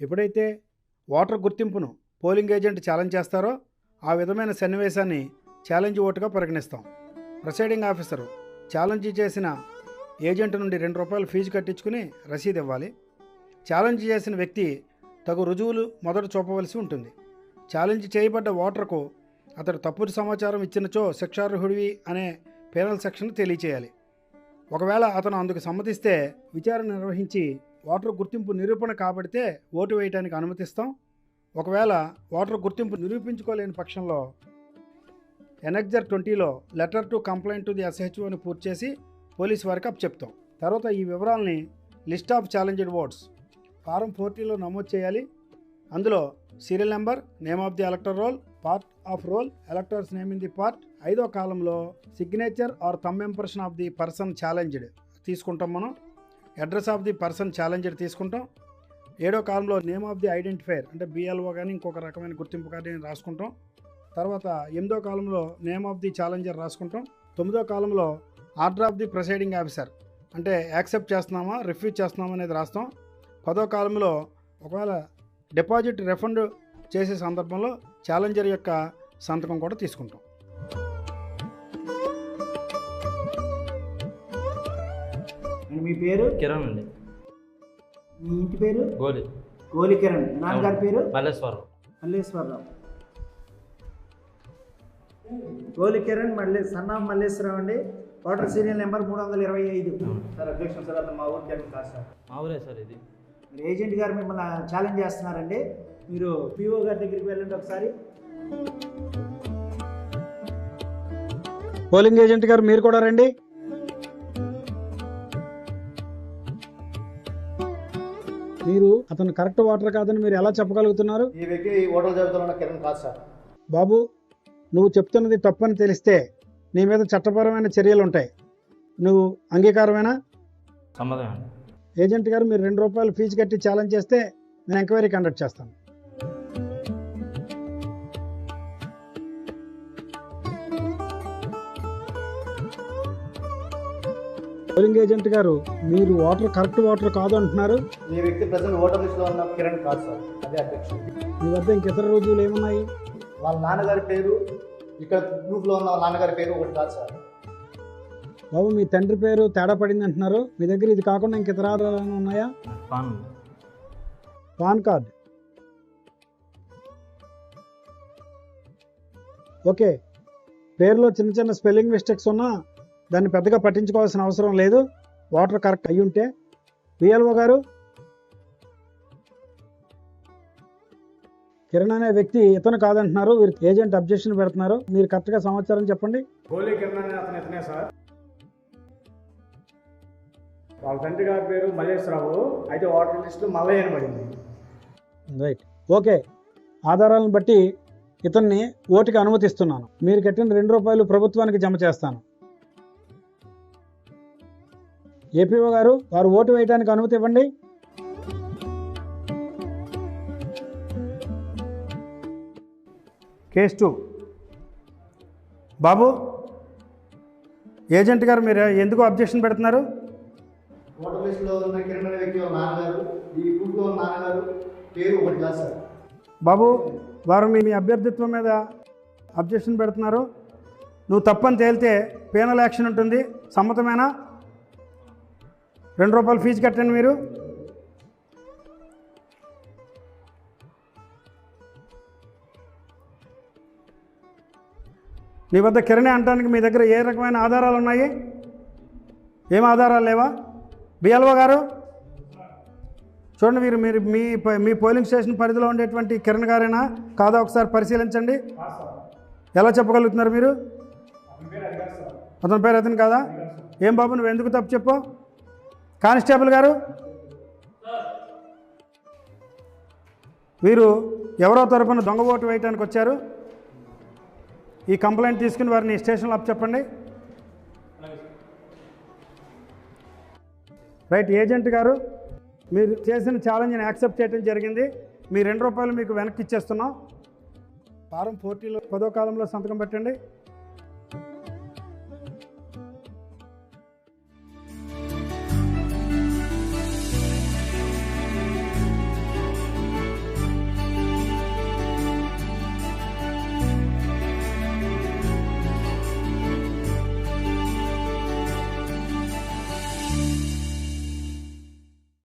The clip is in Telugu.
ఎప్పుడైతే ఓటర్ గుర్తింపును పోలింగ్ ఏజెంట్ ఛాలెంజ్ చేస్తారో ఆ విధమైన సన్నివేశాన్ని ఛాలెంజ్ ఓటుగా పరిగణిస్తాం. ప్రిసైడింగ్ ఆఫీసరు ఛాలెంజ్ చేసిన ఏజెంట్ నుండి రెండు రూపాయలు ఫీజు కట్టించుకుని రసీదు ఇవ్వాలి. ఛాలెంజ్ చేసిన వ్యక్తి తగు రుజువులు మొదట చూపవలసి ఉంటుంది. ఛాలెంజ్ చేయబడ్డ ఓటర్కు అతడు తప్పుడు సమాచారం ఇచ్చినచో శిక్షార్హుడివి అనే పేనల్ సెక్షన్ తెలియచేయాలి. ఒకవేళ అతను అందుకు సమ్మతిస్తే విచారణ నిర్వహించి ఓటర్ గుర్తింపు నిరూపణ కాబడితే ఓటు వేయడానికి అనుమతిస్తాం. ఒకవేళ ఓటర్ గుర్తింపు నిరూపించుకోలేని పక్షంలో ఎనెక్జర్ ట్వంటీలో letter to complaint to the SHO అని పూర్తి చేసి పోలీస్ వారికి అప్ చెప్తాం తర్వాత ఈ వివరాలని list of challenged votes form ఫోర్టీలో నమోదు చేయాలి. అందులో serial number name of the elector roll part of roll electors name in the part ఐదో కాలంలో signature or thumb impression of the person challenged తీసుకుంటాం మనం. Address of the person challenger తీసుకుంటాం. ఏడో కాలంలో నేమ్ ఆఫ్ ది ఐడెంటిఫైర్ అంటే బిఎల్ఓ కానీ ఇంకొక రకమైన గుర్తింపు కార్డు రాసుకుంటాం. తర్వాత ఎనిమిదో కాలంలో నేమ్ ఆఫ్ ది ఛాలెంజర్ రాసుకుంటాం. తొమ్మిదో కాలంలో order of the presiding officer అంటే యాక్సెప్ట్ చేస్తున్నామా రిఫ్యూజ్ చేస్తున్నామా అనేది రాస్తాం. పదో కాలంలో ఒకవేళ డిపాజిట్ రిఫండ్ చేసే సందర్భంలో ఛాలెంజర్ యొక్క సంతకం కూడా తీసుకుంటాం. మీ పేరు? కిరణ్ అండి. మీ ఇంటి పేరు? గోలి. గోలి కిరణ్. నాన్నగారి పేరు? మల్లేశ్వరం మల్లేశ్వరరావు. గోలి కిరణ్ మల్లె సన్ ఆఫ్ మల్లేశ్వరరావు అండి. ఓటర్ సీరియల్ నెంబర్ మూడు వందల ఇరవై ఐదు. సార్ అధ్యక్షుడు సార్ అతను మా ఊరు జగన్ కాదు సార్. మా ఊరే సార్ ఇది. మీరు ఏజెంట్ గారు మిమ్మల్ని ఛాలెంజ్ చేస్తున్నారండి. మీరు పిఓ గారి దగ్గరికి వెళ్ళండి ఒకసారి. పోలింగ్ ఏజెంట్ గారు మీరు కూడా రండి. మీరు అతను కరెక్ట్ ఓటర్ కాదని మీరు ఎలా చెప్పగలుగుతున్నారు? ఈ వ్యక్తి ఓటర్ ఉన్న కిరణ్ కాదు సార్. బాబు నువ్వు చెప్తున్నది తప్పని తెలిస్తే నీ మీద చట్టపరమైన చర్యలు ఉంటాయి. నువ్వు అంగీకారమేనా? సమ్మతం అండి ఏజెంట్ గారు మీరు రెండు రూపాయలు ఫీజు కట్టి ఛాలెంజ్ చేస్తే నేను ఎంక్వైరీ కండక్ట్ చేస్తాను. పోలింగ్ ఏజెంట్ గారు మీరు ఓటర్ కరెక్ట్ ఓటర్ కాదు అంటున్నారు? ఈ వ్యక్తి ప్రజెంట్ ఓటర్ లిస్ట్లో ఉన్న కిరణ్ కాదు సార్ అదే అధ్యక్షుడు. మీ వద్ద ఇంక ఇతర రుజువులు ఏమున్నాయి? వాళ్ళ నాన్నగారి పేరు ఇక్కడ గ్రూప్లో ఉన్న వాళ్ళ నాన్నగారి పేరు ఒకటి కాదు సార్. బాబు మీ తండ్రి పేరు తేడా పడింది అంటున్నారు. మీ దగ్గర ఇది కాకుండా ఇంక ఇతర ఆధారాలు ఉన్నాయా? పాన్. PAN card. ఓకే. పేరులో చిన్న చిన్న స్పెల్లింగ్ మిస్టేక్స్ ఉన్నా దాన్ని పెద్దగా పట్టించుకోవాల్సిన అవసరం లేదు. వాటర్ కరెక్ట్ అయ్యి ఉంటే. బిఎల్ఓ గారు కిరణ్ అనే వ్యక్తి ఇతను కాదంటున్నారు. వీరు ఏజెంట్ అబ్జెక్షన్ పెడుతున్నారు. మీరు కరెక్ట్గా సమాచారం చెప్పండి. గోలీ కిరణ్ అనే అతను ఇతనే సార్. వాళ్ళ తండ్రి గారి పేరు మల్లేశ్వరరావు. అయితే ఓటర్ లిస్టు మల్లయ్య అని పడింది. రైట్. ఓకే. ఆధారాలను బట్టి ఇతన్ని ఓటుకి అనుమతిస్తున్నాను. మీరు కట్టిన రెండు రూపాయలు ప్రభుత్వానికి జమ చేస్తాను. ఏపీఓ గారు వారు ఓటు వేయడానికి అనుమతి ఇవ్వండి. Case two. బాబు ఏజెంట్ గారు మీరు ఎందుకు అబ్జెక్షన్ పెడుతున్నారు? ఓటర్ లిస్ట్లో ఉన్న కిరణ్ అనే వ్యక్తి వాళ్ళ నాన్నగారు ఈ గ్రూప్లో ఉన్న నాన్నగారు పేరు ఒకటి కాదు సార్. బాబు వారు మీ మీ అభ్యర్థిత్వం మీద అబ్జెక్షన్ పెడుతున్నారు. నువ్వు తప్పని తేలితే పేనల్ యాక్షన్ ఉంటుంది. సమ్మతమేనా? రెండు రూపాయలు ఫీజు కట్టండి మీరు. నీ వద్ద కిరణే అంటానికి మీ దగ్గర ఏ రకమైన ఆధారాలు ఉన్నాయి? ఏం ఆధారాలు లేవా? బిఎల్ఓ గారు? చూడండి మీరు మీరు మీ మీ పోలింగ్ స్టేషన్ పరిధిలో ఉండేటువంటి కిరణ్ గారేనా? కాదా ఒకసారి పరిశీలించండి. ఎలా చెప్పగలుగుతున్నారు మీరు? అతని పేరు అతను కాదా? ఏం బాబు నువ్వు ఎందుకు తప్పు చెప్పు కానిస్టేబుల్ గారు? వీరు ఎవరో తరపున దొంగ ఓటు వేయడానికి వచ్చారు. ఈ కంప్లైంట్ తీసుకుని వారిని స్టేషన్లో అప్ చెప్పండి రైట్ ఏజెంట్ గారు మీరు చేసిన ఛాలెంజ్ని యాక్సెప్ట్ చేయడం జరిగింది. మీ రెండు రూపాయలు మీకు వెనక్కి ఇచ్చేస్తున్నాం. ఫారం ఫోర్టీలో పదో కాలంలో సంతకం పెట్టండి.